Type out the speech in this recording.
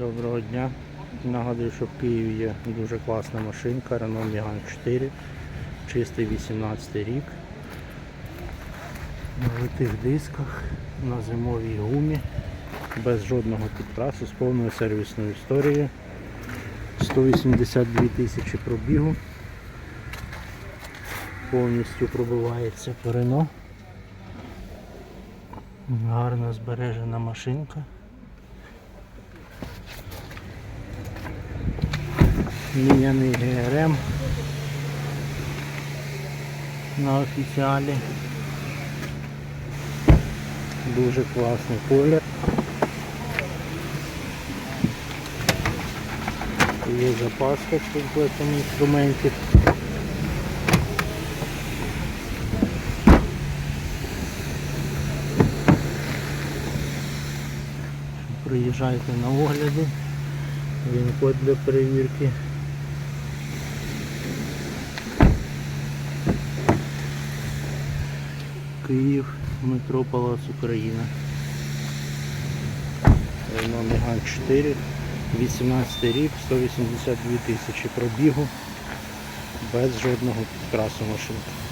Доброго дня. Нагадую, що в Києві є дуже класна машинка Renault Megane 4, чистий 18 рік. На литих дисках, на зимовій гумі, без жодного підкрасу, з повною сервісною історією. 182 тисячі пробігу. Повністю пробивається Renault. Гарно збережена машинка. Міняний ГРМ на офіціалі. Дуже класний колір. Є запаска з комплектом інструментів. Приїжджайте на огляди. Він код для перевірки. Київ, метро Палац Україна. Номер Ган 4, 18 рік, 182 тисячі пробігу, без жодного підкрасу машинки.